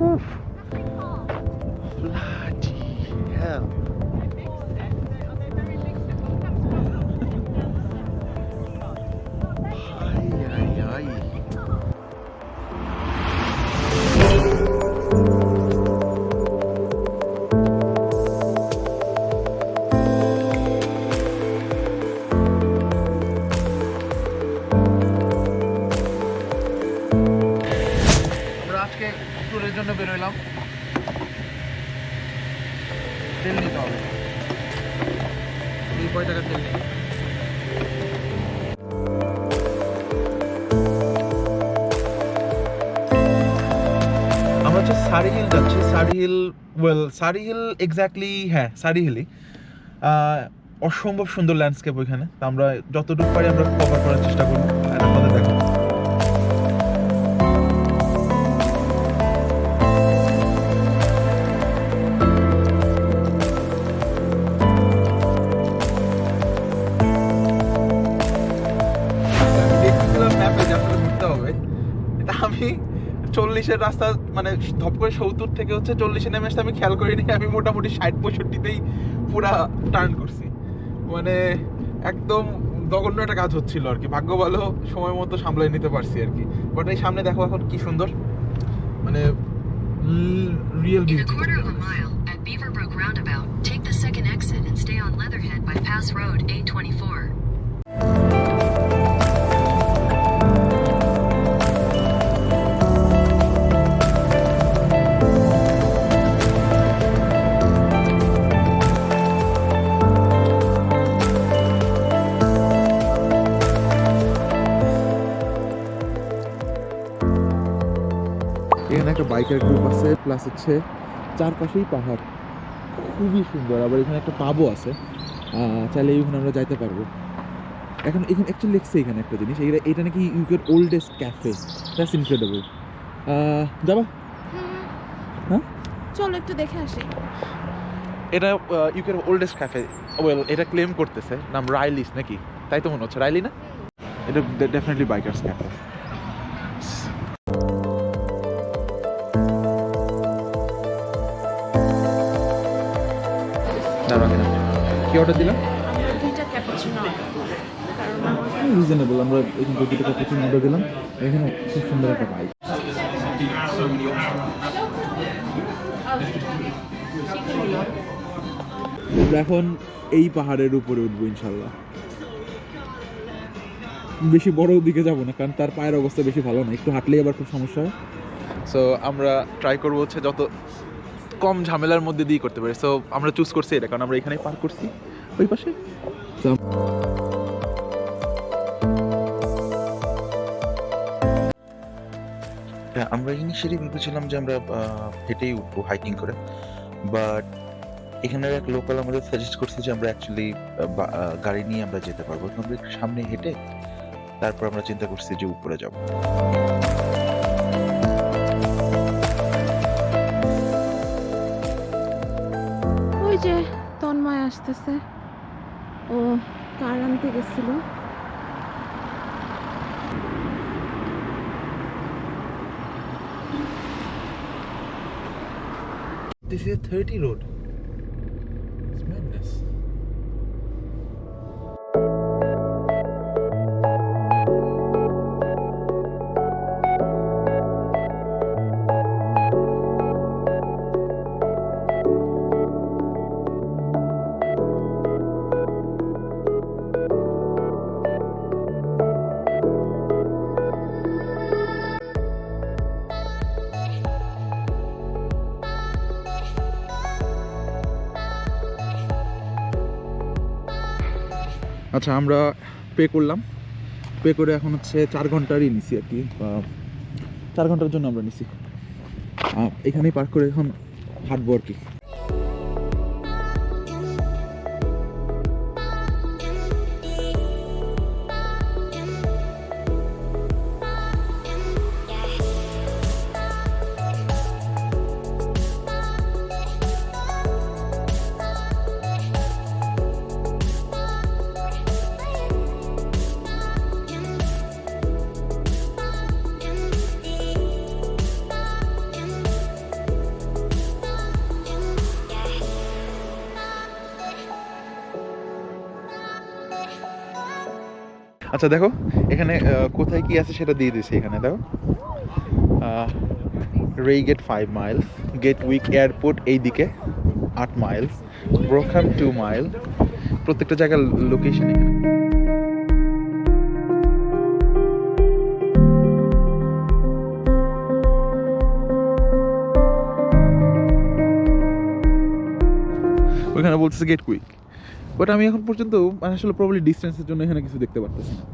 Whew. সারি hill যাচ্ছি Surrey hill well Surrey hill exactly হ্যাঁ সারি হিলই অসম্ভব সুন্দর ল্যান্ডস্কেপ ওইখানে। আমরা যতটুকু পারি আমরা কভার করার চেষ্টা করব। চল্লিশের রাস্তা মানে ধপ করে সত্তর থেকে হচ্ছে চল্লিশে নেমে আসতে আমি খেয়াল করিনি আমি মোটামুটি ষাট পঁয়ষট্টিতেই পুরা টার্ন করছি। মানে একদম জঘন্য একটা কাজ হচ্ছিল আর কি ভাগ্য ভালো সময় মতো সামলাই নিতে পারছি আর কি। বাট এই সামনে দেখো এখন কি সুন্দর মানে real beauty Beaverbrook Roundabout, take the second exit and stay on Leatherhead Bypass Road A24. বাইকের গ্রুপ আছে প্লাস হচ্ছে চারপাশেই পাহাড়। খুবই সুন্দর আবার এখানে একটা পাবও আছে। চাইলে এইখানে আমরা যাইতে পারব। এখন এখানে অ্যাকচুয়ালি লিখছে এখানে একটা জিনিস এটা এটা নাকি ইউকের ওল্ডেস্ট ক্যাফে দ্যাটস ইনক্রেডিবল যাবা? হ্যাঁ? চলো একটু দেখে আসি। এটা ইউকের ওল্ডেস্ট ক্যাফে ওয়েল এটা ক্লেম করতেছে নাম রাইলিস নাকি? তাই তো মনে হচ্ছে রাইলি না? এটা ডেফিনেটলি বাইকার্স ক্যাফে কি অর্ডার দিলাম? দুইটা ক্যাপাচিনো রিজনেবল আমরা এখান থেকে দুটো ক্যাপুচিনো অর্ডার দিলাম। এখানে খুব সুন্দর একটা বাইক এখন এই পাহাড়ের উপরে উঠবো ইনশাল্লাহ বেশি বড় দিকে যাব না কারণ তার পায়ের অবস্থা বেশি ভালো না একটু হাঁটলেই আবার খুব সমস্যা হয়। সো আমরা ট্রাই করব হচ্ছে যত কম ঝামেলার মধ্যে দিয়ে করতে পারি। সো আমরা চুজ করছি এটা, কারণ আমরা এখানে পার করছি। ওই পাশে? হ্যাঁ আমরা ইনিশিয়ালি ভেবেছিলাম যে আমরা হেঁটেই উঠবো হাইকিং করে। বাট এখানের এক লোকাল আমাদের সাজেস্ট করছে যে আমরা অ্যাকচুয়ালি গাড়ি নিয়ে আমরা যেতে পারব। আমরা সামনে হেঁটে তারপর আমরা চিন্তা করছি যে উপরে যাব। আসতেছে ও কার আনতে গেছিল This is a 30 road. আচ্ছা আমরা পে করলাম। পে করে এখন হচ্ছে চার ঘন্টারই নিছি আর কি চার ঘণ্টার জন্য আমরা নিছি। এখানেই পার্ক করে এখন হাঁটবো আর কি। আচ্ছা দেখো, এখানে কোথায় কি আছে সেটা দিয়ে দিয়েছে এখানে, দেখো। Reigate five miles Gatwick airport এই দিকে আট মাইলস ব্রোখাম টু মাইল প্রত্যেকটা জায়গার লোকেশন এখানে। ওইখানে বলতেছে গেট কুইক বাট আমি এখন পর্যন্ত মানে আসলে প্রবলি ডিস্টেন্সের জন্য এখানে কিছু দেখতে পারতেছি না।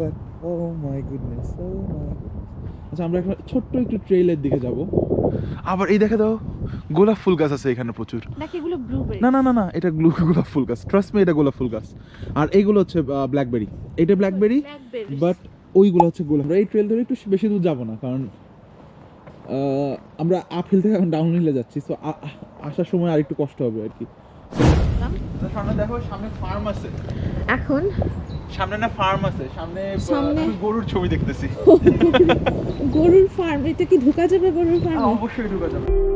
But O my goodness oh মাই আচ্ছা আমরা এখন ছোট্ট একটু ট্রেইলের দিকে যাব। আবার এই দেখে দাও গোলাপ ফুল গাছ আছে এখানে প্রচুর। না না না না এটা গ্লু গোলাপ ফুল গাছ। ট্রাস্ট মি এটা গোলাপ ফুল গাছ। আর এইগুলো হচ্ছে ব্ল্যাকবেরি এটা ব্ল্যাকবেরি বাট ওইগুলো হচ্ছে গোলাপ। আমরা এই ট্রেল ধরে একটু বেশি দূর যাব না কারণ আমরা আপহিল থেকে এখন ডাউন হিলে যাচ্ছি তো আসার সময় আর একটু কষ্ট হবে আর কি। সামনে দেখো সামনে ফার্ম আছে। এখন? সামনে না ফার্ম আছে সামনে সামনে- গরুর ছবি দেখতেছি। গরুর ফার্ম এটা কি ঢুকা যাবে গরুর ফার্ম অবশ্যই ঢুকা যাবে।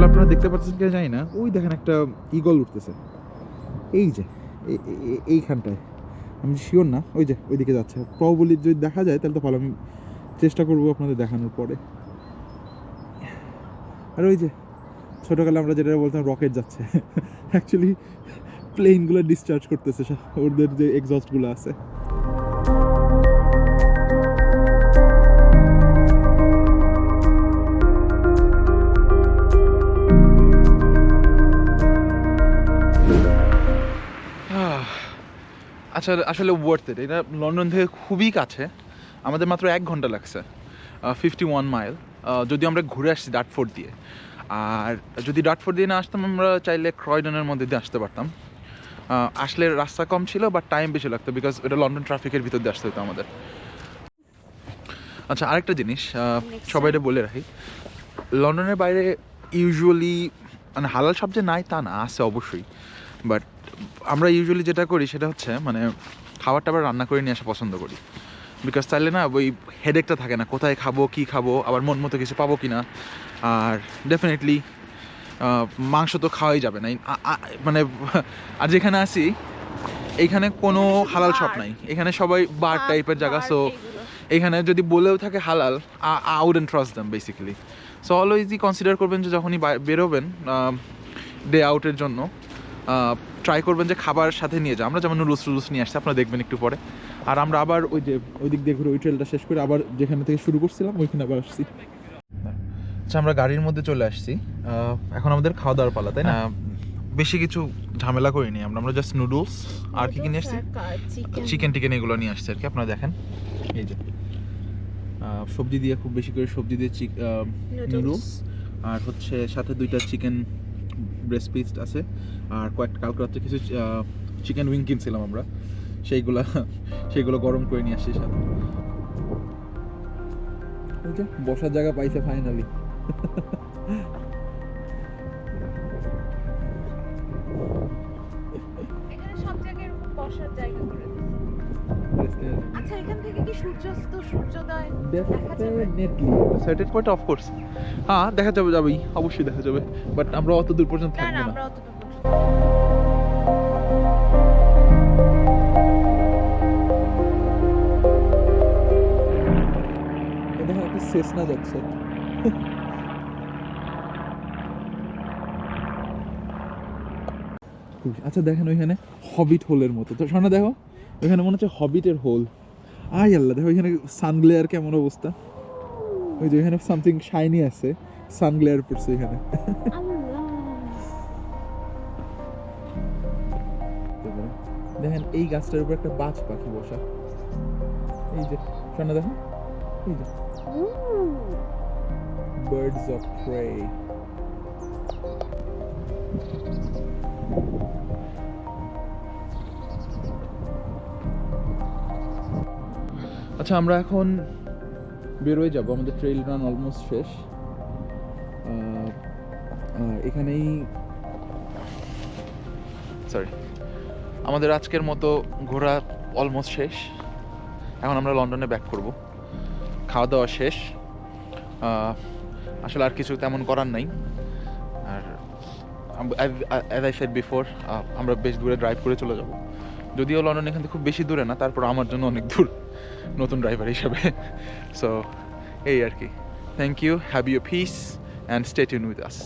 আসলে আপনারা দেখতে পাচ্ছেন কি জানি না। ওই দেখেন একটা ইগল উঠতেছে। এই যে এইখানটায়। আমি শিওর না। ওই যে, ওইদিকে যাচ্ছে। প্রবলি যদি দেখা যায়, তাহলে তো ভালো। আমি চেষ্টা করব আপনাদের দেখানোর পরে। আর ওই যে, ছোটোকালে আমরা যেটা বলতাম রকেট যাচ্ছে। অ্যাকচুয়ালি প্লেনগুলো ডিসচার্জ করতেছে ওদের যে এক্সস্টগুলো আছে। আচ্ছা আসলে ওয়ার্থ ইট এটা লন্ডন থেকে খুবই কাছে। আমাদের মাত্র এক ঘণ্টা লাগছে। ফিফটি ওয়ান মাইল যদি আমরা ঘুরে আসছি ডাটফোর্ড দিয়ে। আর যদি ডাটফোর্ড দিয়ে না আসতাম আমরা চাইলে ক্রয়ডনের মধ্যে দিয়ে আসতে পারতাম। আসলে রাস্তা কম ছিল বাট টাইম বেশি লাগতো বিকজ এটা লন্ডন ট্রাফিকের ভিতর দিয়ে আসতে হতো আমাদের। আচ্ছা আরেকটা জিনিস সবাই এটা বলে রাখি। লন্ডনের বাইরে ইউজুয়ালি মানে হালাল সব যে নাই তা না আছে অবশ্যই। বাট আমরা ইউজুয়ালি যেটা করি সেটা হচ্ছে মানে খাবার টাবার রান্না করে নিয়ে আসা পছন্দ করি। বিকজ তাহলে না ওই হেডেকটা থাকে না কোথায় খাব কি খাব আবার মন মতো কিছু পাবো কি না আর ডেফিনেটলি মাংস তো খাওয়াই যাবে না। মানে আর যেখানে আসি এইখানে কোনো হালাল শপ নাই। এখানে সবাই বার টাইপের জায়গা সো এখানে যদি বলেও থাকে হালাল আউড অ্যান্ড ট্রাস্ট দাম বেসিক্যালি সো অলওয়েজই কনসিডার করবেন যে যখনই বেরোবেন ডে আউটের জন্য। ট্রাই করবেন যে খাবার সাথে নিয়ে যাও। আমরা যেমন নুডলস টুডলস নিয়ে আসছি আপনারা দেখবেন একটু পরে। আর আমরা আবার ওই যে ওই দিক দিয়ে ঘুরে ওই ট্রেলটা শেষ করে আবার যেখানে থেকে শুরু করছিলাম ওইখানে আবার আসছি। আচ্ছা আমরা গাড়ির মধ্যে চলে আসছি। এখন আমাদের খাওয়া দাওয়ার পালা তাই না? বেশি কিছু ঝামেলা করিনি আমরা। আমরা জাস্ট নুডলস আর কি কি নিয়ে আসছি? চিকেন টিকেন এগুলো নিয়ে আসছি আর কি আপনারা দেখেন। এই যে। সবজি দিয়ে খুব বেশি করে সবজি দিয়ে নুডলস আর হচ্ছে সাথে দুইটা চিকেন ব্রেস্ট পিস আছে। আর কয়েক, কালকে রাত্রে কিছু চিকেন উইং কিনছিলাম আমরা। সেইগুলা, সেইগুলো গরম করে নিয়ে আসছি সাথে। বসার জায়গা পাইছে ফাইনালি সব জায়গায় বসার জায়গা করে আচ্ছা এখান থেকে কি সূর্যাস্ত সূর্যোদয় definitely certain point of course হ্যাঁ দেখা যাবে যাবেই। অবশ্যই দেখা যাবে। বাট আমরা অত দূর পর্যন্ত থাকব না। আমরা অতটুকু পর্যন্ত- দেখেন সেসনা যাচ্ছে। আচ্ছা দেখেন ওইখানে হবিট হোলের মতো। তো শোনা দেখো। ওইখানে মনে হচ্ছে হবিটের হোল। আই আল্লাহ দেখো ওইখানে সানগ্লেয়ার কেমন অবস্থা। ওই যে ওইখানে সামথিং শাইনি আছে সানগ্লেয়ার পড়ছে এখানে। দেখেন এই গাছটার উপর একটা বাজ পাখি বসা। এই যে শোনা দেখো। এই যে। বার্ডস অফ প্রে আচ্ছা আমরা এখন বেরোয় যাব। আমাদের ট্রেইল রান অলমোস্ট শেষ। এখানেই সরি আমাদের আজকের মতো ঘোরা অলমোস্ট শেষ। এখন আমরা লন্ডনে ব্যাক করব। খাওয়া দাওয়া শেষ আসলে আর কিছু তেমন করার নাই। আর অ্যাজ আই সেড বিফোর আমরা বেশ দূরে ড্রাইভ করে চলে যাব। যদিও লন্ডন এখান থেকে খুব বেশি দূরে না, তারপর আমার জন্য অনেক দূর। নতুন ড্রাইভার হিসাবে সো এই আর কি thank you have you peace and stay tune with us